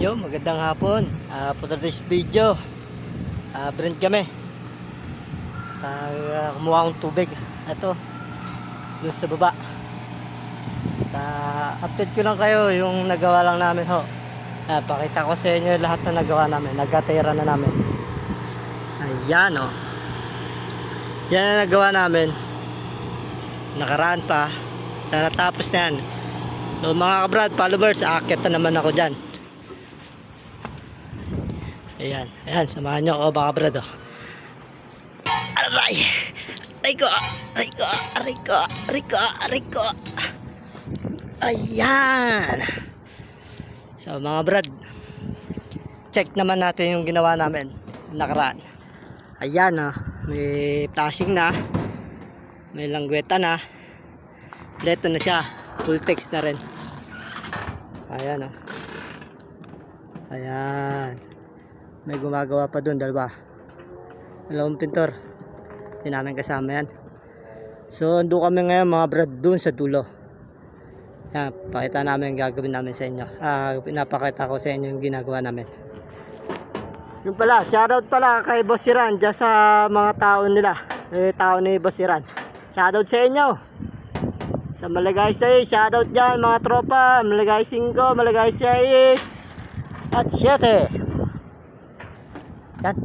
Yo, magandang hapon. Uh, for this video, uh, brand kami. Uh, kumuha akong tubig. Ito, doon sa baba. Uh, update ko lang kayo yung nagawa lang namin ho. Uh, pakita ko sa inyo lahat na nagawa namin. Nagkatira na namin. Ayan o. Oh. Yan ang nagawa namin. Nakaraan pa. Sana tapos na yan. So mga kabrad, followers, aakyat na naman ako dyan. Ayan, ayan, samahan nyo ako mga brad. Oh. Aray! Aray ko! Aray ko! Aray ko! Aray ko! Aray ko! Ayan! So mga brad, check naman natin yung ginawa namin nakaraan. Ayan oh, may flashing na, may langgweta na, leto na siya, full text na rin. Ayan oh. Ayan. May gumagawa pa doon, dalawa. Dalawang pintor. Hindi namin kasama yan. So, ando kami ngayon mga brad doon sa dulo. Yan, pakita namin gagawin namin sa inyo. Ah, pinapakita ko sa inyo yung ginagawa namin. Yung pala, shoutout pala kay Boss Iran dyan sa mga tao nila. Eh, tao ni Boss Iran. Shoutout sa inyo. Sa Malagay 6, shoutout dyan mga tropa. Malagay 5, Malagay 6. At 7. Yan.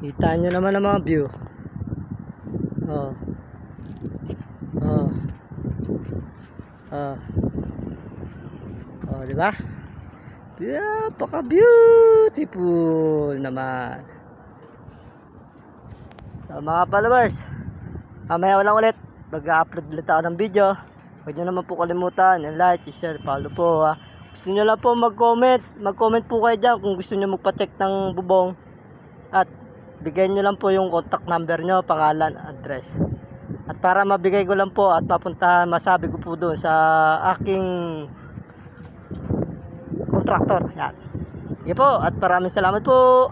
Kita nyo naman ang mga view. Oh. Oh. Oh. Oh, di ba? Yeah, paka beautiful naman. So, mga followers, mamaya walang ulit. Mag-upload ulit ako ng video. Huwag nyo naman po kalimutan. Yung like, share, follow po ha. Gusto nyo lang po mag-comment. Mag-comment po kayo dyan kung gusto nyo magpa-check ng bubong. At bigyan nyo lang po yung contact number nyo, pangalan, address. At para mabigay ko lang po at mapunta, masabi ko po doon sa aking kontraktor. Yan. Sige po at maraming salamat po.